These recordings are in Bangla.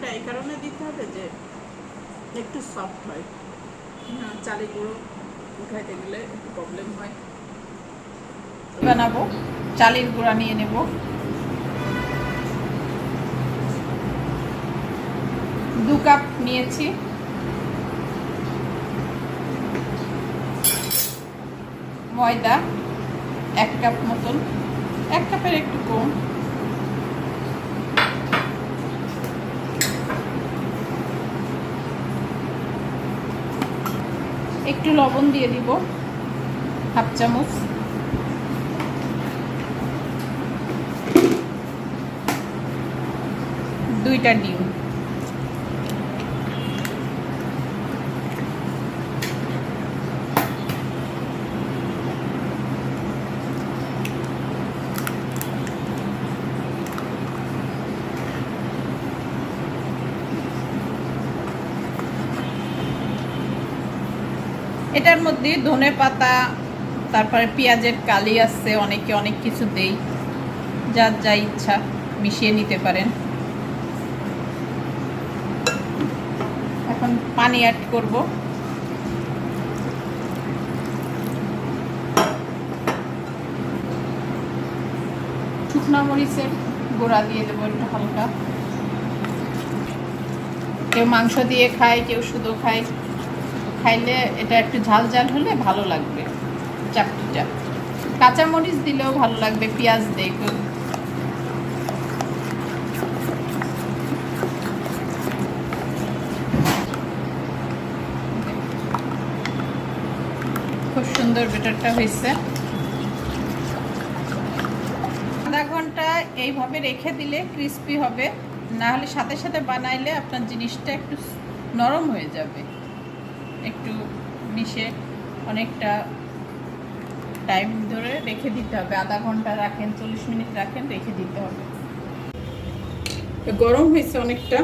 ডিমটা এই কারণে দিতে হবে যে একটু সফট হয়। না চালে গুঁড়ো উঠাইতে গেলে একটু প্রবলেম হয়। বানাবো চালের গুঁড়া নিয়ে নেব। দু কাপ নিয়েছি। ময়দা এক কাপ মতন এক কাপের একটু কম। একটু লবণ দিয়ে দিব হাফ চামচ। দুইটা ডিম। এটার মধ্যে ধনে পাতা, তারপরে পেঁয়াজের কালি আছে, অনেকে অনেক কিছু দেই। যার যা ইচ্ছা মিশিয়ে নিতে পারেন। এখন পানি অ্যাড করব। শুকনা মরিচের গোড়া দিয়ে দেবো একটু হালকা। কেউ মাংস দিয়ে খায়, কেউ শুধু খায়। খাইলে এটা একটু ঝাল ঝাল হলে ভালো লাগবে চাপটিটা কাঁচামরিচ দিলেও ভালো লাগবে, পেঁয়াজ একটু খুব সুন্দর বেটারটা হয়েছে। আধা ঘণ্টা এইভাবে রেখে দিলে ক্রিস্পি হবে না হলে সাথে সাথে বানাইলে আপনার জিনিসটা একটু নরম হয়ে যাবে। একটু মিশে অনেকটা টাইম ধরে রেখে দিতে হবে। আধা ঘণ্টা রাখেন, চল্লিশ মিনিট রাখেন, রেখে দিতে হবে। গরম হয়েছে অনেকটা।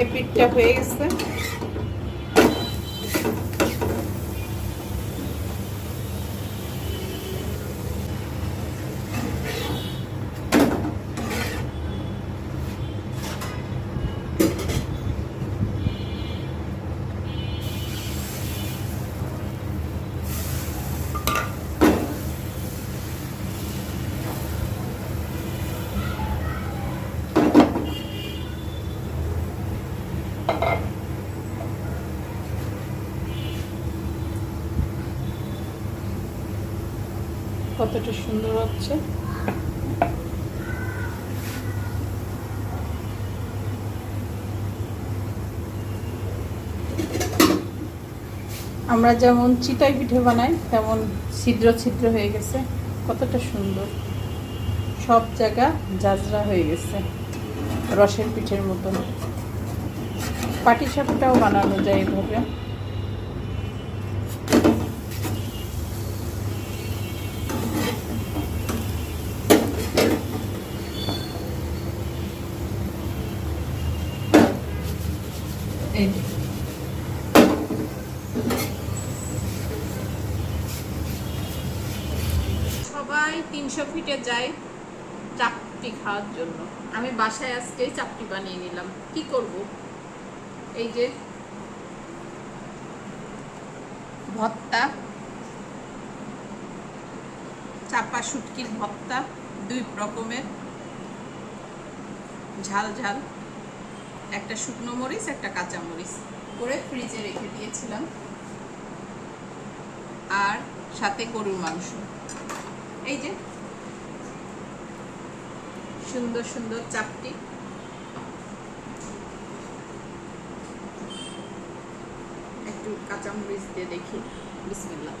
এই পিঠটা হয়ে গেছে। কতটা সুন্দর হচ্ছে। আমরা যেমন চিতাই পিঠে বানাই, তেমন ছিদ্র ছিদ্র হয়ে গেছে। কতটা সুন্দর। সব জায়গা জাজরা হয়ে গেছে রসের পিঠের মতন। পাটি সাপটাও বানানো যায় এভাবে। সবাই তিনশো ফিটে যায় চাপটি খাওয়ার জন্য। আমি বাসায় আজকে চাপটি বানিয়ে নিলাম। কি করব? এই যে ভর্তা, চাপা শুটকির ভর্তা, দুই রকমের, ঝাল ঝাল। একটা শুকনো মরিচ, একটা কাঁচা মরিচ করে ফ্রিজে রেখে দিয়েছিলাম। আর সাথে গরুর মাংস। এই যে সুন্দর সুন্দর চাপটি। একটু কাঁচামরিচ দিয়ে দেখি। বিসমিল্লাহ।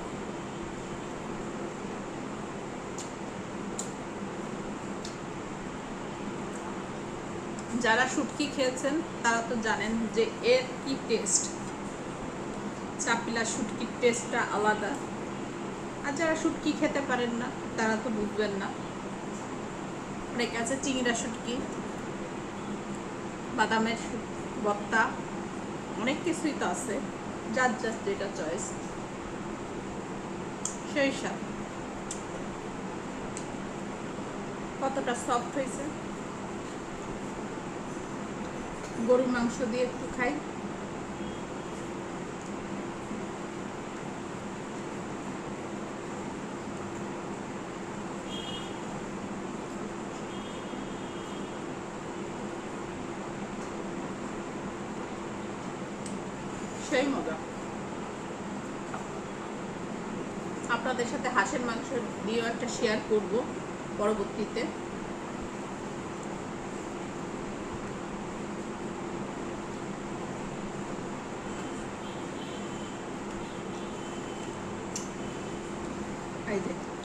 যারা শুটকি খেয়েছেন তারা তো জানেন যে এর কি টেস্ট চাপিলা শুটকির টেস্টটা আলাদা। আর যারা শুটকি খেতে পারেন না, তারা তো বুঝবেন না। অনেক আছে চিংড়া শুটকি, বাদামের ভর্তা, অনেক কিছুই তো আছে। যার যার যেটা চয়েস সেই স্বাদ কতটা সফট হয়েছে? গরুর মাংস দিয়ে একটু খাই। সেই মজা। আপনাদের সাথে হাঁসের মাংস দিয়েও একটা শেয়ার করব পরবর্তীতে।